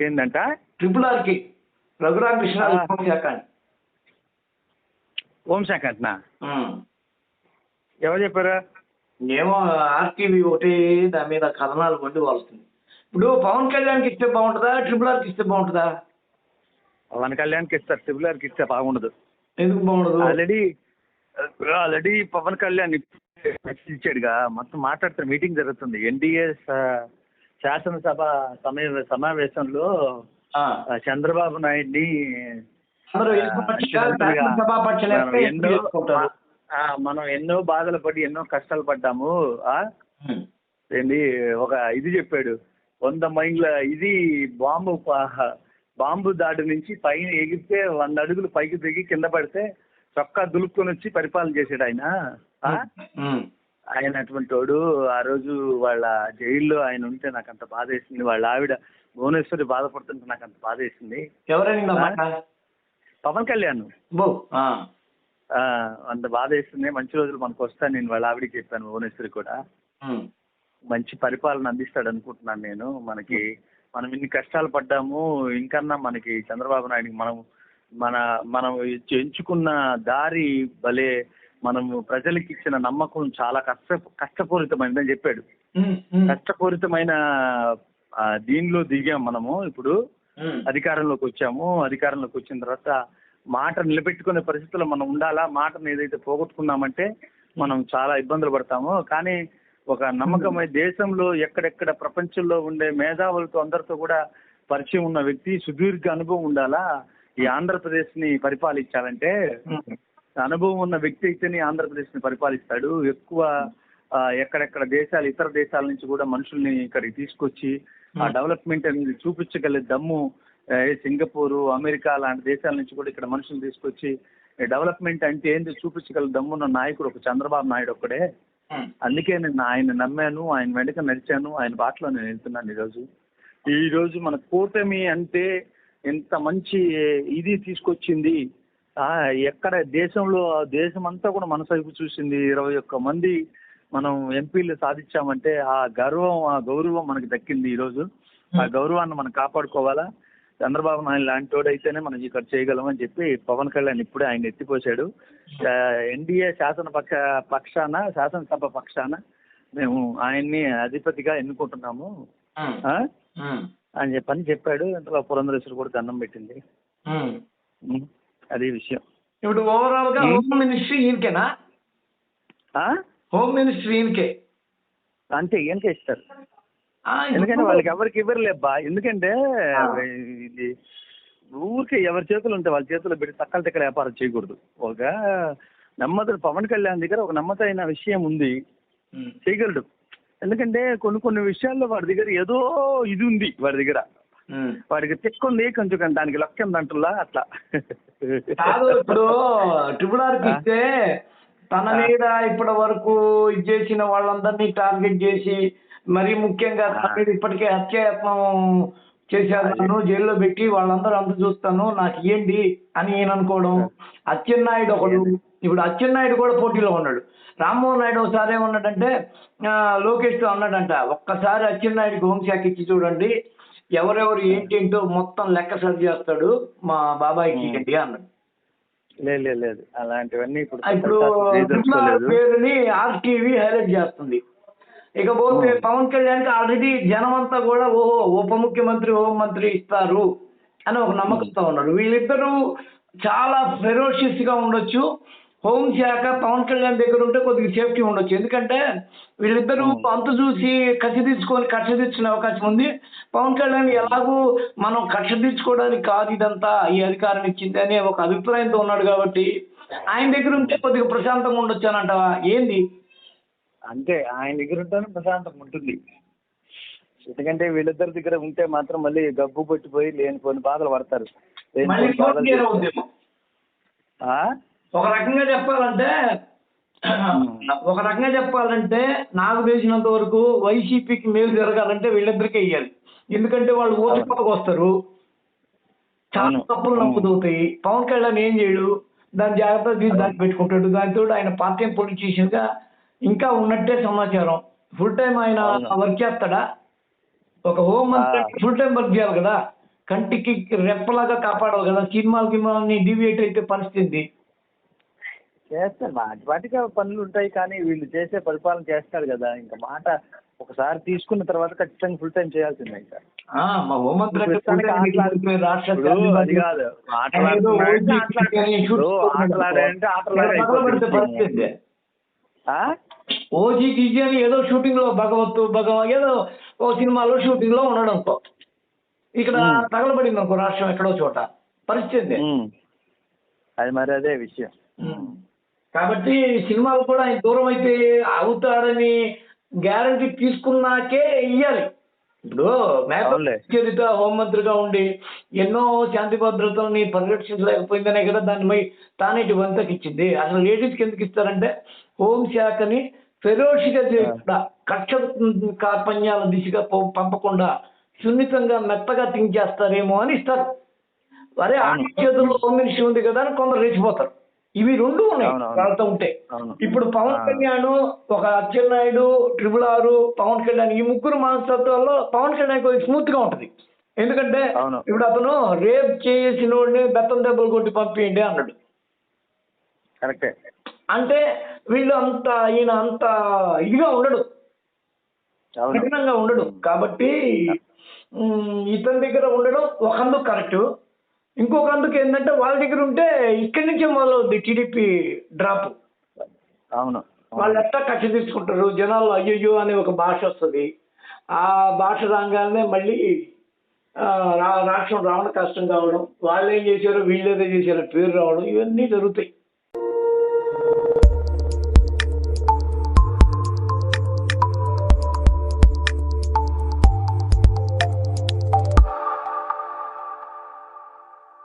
ఏంటంట ట్రిపుల్ ఆర్కి రఘురామకృష్ణ. హోంశాఖ హోంశాఖ అంటనా ఉమ్. ఎవరు చెప్పారు? ఏమో ఆర్టీవీ ఒకటి దాని మీద కథనాలు పండి వస్తుంది ఇప్పుడు పవన్ కళ్యాణ్కి ఇస్తే బాగుంటుందా? ట్రిపుల్ ఆర్కి ఇస్తే బాగుంటుందా? పవన్ కళ్యాణ్కి ఇస్తారు. ట్రిపుల్ ఆర్కి ఇస్తే బాగుండదు. ఎందుకు బాగుండదు? ఆల్రెడీ ఆల్రెడీ పవన్ కళ్యాణ్ ఇచ్చాడుగా. మొత్తం మాట్లాడుతున్న మీటింగ్ జరుగుతుంది. ఎన్డీఏ శాసనసభ సమయ సమావేశంలో చంద్రబాబు నాయుడిని ఎన్నో మనం ఎన్నో బాధలు పడి ఎన్నో కష్టాలు పడ్డాము. ఏంది ఒక ఇది చెప్పాడు వంద మైళ్ళ ఇది బాంబు బాంబు దాడి నుంచి పైన ఎగిరితే వంద అడుగులు పైకి దిగి కింద పడితే చొక్కా దులుపుకొని వచ్చి పరిపాలన చేశాడు ఆయన. ఆయన అటువంటి వాడు ఆ రోజు వాళ్ళ జైల్లో ఆయన ఉంటే నాకు అంత బాధ వేసింది. వాళ్ళ ఆవిడ భువనేశ్వరి బాధపడుతుంటే నాకు అంత బాధ వేసింది. ఎవరైనా పవన్ కళ్యాణ్. అంత బాధ వేస్తుంది మంచి రోజులు మనకు వస్తాను నేను వాళ్ళ ఆవిడకి చెప్పాను భువనేశ్వరి కూడా. మంచి పరిపాలన అందిస్తాడు అనుకుంటున్నాను నేను. మనకి మనం ఇన్ని కష్టాలు పడ్డాము. ఇంకన్నా మనకి చంద్రబాబు నాయుడికి మనం మన మనం ఎంచు- ఎంచుకున్న దారి భలే మనము ప్రజలకి ఇచ్చిన నమ్మకం చాలా కష్ట కష్టపూరితమైనదని చెప్పాడు. కష్టపూరితమైన దీనిలో దిగాం మనము ఇప్పుడు. అధికారంలోకి వచ్చాము. అధికారంలోకి వచ్చిన తర్వాత మాట నిలబెట్టుకునే పరిస్థితుల్లో మనం ఉండాలా? మాటను ఏదైతే పోగొట్టుకున్నామంటే మనం చాలా ఇబ్బందులు పడతాము. కానీ ఒక నమ్మకమైన దేశంలో ఎక్కడెక్కడ ప్రపంచంలో ఉండే మేధావులతో అందరితో కూడా పరిచయం ఉన్న వ్యక్తి సుదీర్ఘ అనుభవం ఉండాలా? ఈ ఆంధ్రప్రదేశ్ని పరిపాలించాలంటే. అనుభవం ఉన్న వ్యక్తి అయితేనే ఆంధ్రప్రదేశ్ని పరిపాలిస్తాడు. ఎక్కువ ఎక్కడెక్కడ దేశాలు ఇతర దేశాల నుంచి కూడా మనుషుల్ని ఇక్కడికి తీసుకొచ్చి ఆ డెవలప్మెంట్ అనేది చూపించగల దమ్ము సింగపూర్ అమెరికా లాంటి దేశాల నుంచి కూడా ఇక్కడ మనుషులు తీసుకొచ్చి డెవలప్మెంట్ అంటే ఏంది చూపించగల దమ్మున్న నాయకుడు ఒక చంద్రబాబు నాయుడు ఒక్కడే. ఉమ్. అందుకే నేను ఆయన నమ్మాను ఆయన వెనక నడిచాను ఆయన బాటలో నేను వెళ్తున్నాను ఈరోజు. ఈ రోజు మన కూటమి అంటే ఎంత మంచి ఇది తీసుకొచ్చింది ఎక్కడ దేశంలో దేశం అంతా కూడా మన వైపు చూసింది ఇరవై ఒక్క మంది మనం ఎంపీలు సాధించామంటే ఆ గర్వం ఆ గౌరవం మనకి దక్కింది ఈరోజు. ఆ గౌరవాన్ని మనం కాపాడుకోవాలా? చంద్రబాబు నాయుడు లాంటి వాడైతేనే మనం ఇక్కడ చేయగలమని చెప్పి పవన్ కళ్యాణ్ ఇప్పుడే ఆయన ఎత్తిపోశాడు. ఎన్డీఏ శాసన పక్ష పక్షాన శాసనసభ పక్షాన మేము ఆయన్ని అధిపతిగా ఎన్నుకుంటున్నాము. అని చెప్పని చెప్పాడు. ఇంతలో పురంధరేశ్వరి కూడా దండం పెట్టింది. అది విషయం. ఇప్పుడు ఓవరాల్గా. హోమ్ మినిస్ట్రీ ఈయనకేనా? హోమ్ మినిస్ట్రీ ఈయనకే. అంతే ఈయనకే ఇస్తారు. ఎందుకంటే వాళ్ళకి ఎవరికి ఇవ్వరులేబ్బా. ఎందుకంటే. ఇది ఊరికే ఎవరి చేతులు ఉంటే వాళ్ళ చేతుల్లో పెట్టి తక్కల తిక్కల వ్యాపారం చేయకూడదు. ఒక నమ్మత పవన్ కళ్యాణ్ దగ్గర ఒక నమ్మతైన విషయం ఉంది. చేయగలడు. ఎందుకంటే కొన్ని కొన్ని విషయాల్లో వాడి దగ్గర ఏదో ఇది ఉంది వాడి దగ్గర. వాడికి తిక్కుంది కొంచెం దానికి లక్ష్యం ఉందంటులా అట్లా. కాదు ఇప్పుడు ట్రిపుల్ ఆర్కి ఇస్తే తన. మీద ఇప్పటి వరకు ఇది చేసిన వాళ్ళందరినీ టార్గెట్ చేసి మరీ ముఖ్యంగా తన ఆ. మీద ఇప్పటికే హత్యాయత్నం చేశారు నన్ను జైల్లో పెట్టి వాళ్ళందరూ అంత చూస్తాను నాకు ఇయ్యండి అని ఈయన అనుకోవడం. అచ్చెన్నాయుడు ఒకడు ఇప్పుడు అచ్చెన్నాయుడు కూడా పోటీలో ఉన్నాడు. రామ్మోహన్ నాయుడు ఒకసారి ఏమన్నాడంటే లోకేష్తో అన్నాడంట ఒక్కసారి అచ్చెన్నాయుడికి హోంశాఖ ఇచ్చి చూడండి ఎవరెవరు ఏంటి ఏంటో మొత్తం లెక్క సరి చేస్తాడు మా బాబాయ్కి ఇవ్వండి అన్నాడు. లేదు లేదు లేదు. అలాంటివన్నీ ఇప్పుడు పేరుని ఆర్టీవీ హైలైట్ చేస్తుంది. ఇకపోతే. పవన్ కళ్యాణ్కి ఆల్రెడీ జనం అంతా కూడా ఓహో ఉప ముఖ్యమంత్రి హోం మంత్రి ఇస్తారు అని ఒక నమ్మకంతో ఉన్నారు. వీళ్ళిద్దరూ చాలా ఫెరోషియస్గా ఉండొచ్చు. హోంశాఖ పవన్ కళ్యాణ్ దగ్గర ఉంటే కొద్దిగా సేఫ్టీ ఉండొచ్చు. ఎందుకంటే వీళ్ళిద్దరూ. అంతు చూసి కసి తీర్చుకొని కక్ష తీర్చుకునే అవకాశం ఉంది. పవన్ కళ్యాణ్ ఎలాగూ మనం కక్ష తీర్చుకోవడానికి కాదు ఇదంతా ఈ అధికారం ఇచ్చింది అనే ఒక అభిప్రాయంతో ఉన్నాడు కాబట్టి ఆయన దగ్గర ఉంటే కొద్దిగా ప్రశాంతంగా ఉండొచ్చు అని అంటావా? ఏంది? అంతే ఆయన దగ్గర ఉంటేనే ప్రశాంతంగా ఉంటుంది. ఎందుకంటే వీళ్ళిద్దరి దగ్గర ఉంటే మాత్రం మళ్ళీ గబ్బు పట్టిపోయి లేని కొన్ని బాధలు పడతారు ఒక రకంగా చెప్పాలంటే ఒక రకంగా చెప్పాలంటే నాకు తెలిసినంత వరకు వైసీపీకి మేలు జరగాలంటే వీళ్ళిద్దరికే ఇవ్వాలి ఎందుకంటే వాళ్ళు ఓటుకోతకు వస్తారు. చాలా. తప్పులు నమ్ముదవుతాయి పవన్ కళ్యాణ్ ఏం చేయడు? దాని జాగ్రత్త తీసి దాన్ని పెట్టుకుంటాడు. దానితో ఆయన పార్ట్ టైం పొలిటీషియన్గా ఇంకా ఉన్నట్టే సమాచారం. ఫుల్ టైం ఆయన. వర్క్ చేస్తాడా? ఒక హోమ్ మంత్రి. ఫుల్ టైం వర్క్ చేయాలి కదా? కంటికి రెప్పలాగా కాపాడాలి కదా? సినిమాలు గిమాలని డివియేట్ అయితే పరిస్థితి. చేస్తారు. వాటి వాటికి పనులు ఉంటాయి కానీ వీళ్ళు చేసే పరిపాలన చేస్తారు కదా. ఇంకా మాట ఒకసారి తీసుకున్న తర్వాత ఖచ్చితంగా ఫుల్ టైం చేయాల్సిందే ఇంకా. ఓజీ అని గీజీ ఏదో షూటింగ్లో భగవత్ భగవ ఏదో ఓ సినిమాలో షూటింగ్లో అనుకో. ఇక్కడ. తగలబడింది అనుకో రాష్ట్రం ఎక్కడో చోట. పరిస్థితి. అది మరి అదే విషయం. కాబట్టి సినిమాలు కూడా ఆయన దూరం అయితే అవుతాడని గ్యారంటీ తీసుకున్నాకే ఇయ్యాలి. ఇప్పుడు. చరిత హోంమంత్రిగా ఉండి ఎన్నో శాంతి భద్రతల్ని పరిరక్షించలేకపోయిందనే కదా దాన్ని మై తానేటి వంతకి ఇచ్చింది. అసలు లేడీస్కి ఎందుకు ఇస్తారంటే హోంశాఖని ఫెరోషిగా చేయకుండా కక్ష కార్పణ్యాల దిశగా పంపకుండా సున్నితంగా మెత్తగా థింక్ చేస్తారేమో అని ఇస్తారు. అరే ఆ. చేతుల్లో హోమ్ మినిస్ట్రీ ఉంది కదా అని కొందరు రెచ్చిపోతారు. ఇవి రెండు ఉన్నాయి. వాళ్ళతో ఉంటే. ఇప్పుడు పవన్. కళ్యాణ్ ఒక అచ్చెన్నాయుడు ట్రిపుల్ ఆరు పవన్ కళ్యాణ్ ఈ ముగ్గురు మనస్తత్వాల్లో పవన్ కళ్యాణ్ కొంచెం స్మూత్గా ఉంటది. ఎందుకంటే. ఇప్పుడు అతను రేప్ చేసిన వాడిని బెత్తం దెబ్బలు కొట్టి పంపించండి అన్నాడు. కరెక్టే. అంటే వీళ్ళు అంత ఈయన అంత ఇదిగా ఉండడు. కఠినంగా ఉండడు. కాబట్టి ఇతని దగ్గర ఉండడం ఒక అందుకు కరెక్ట్. ఇంకొక అందుకు ఏంటంటే వాళ్ళ దగ్గర ఉంటే ఇక్కడి నుంచే మొదలవుద్ది టీడీపీ డ్రాప్. అవును. వాళ్ళు ఎట్టా కక్ష తీసుకుంటారు? జనాలు అయ్యయ్యో అనే ఒక భాష వస్తుంది. ఆ భాష రాగానే మళ్ళీ రాష్ట్రం రావడం కష్టం కావడం. వాళ్ళు ఏం చేశారో వీళ్ళు ఏదో చేశారో పేరు రావడం ఇవన్నీ జరుగుతాయి.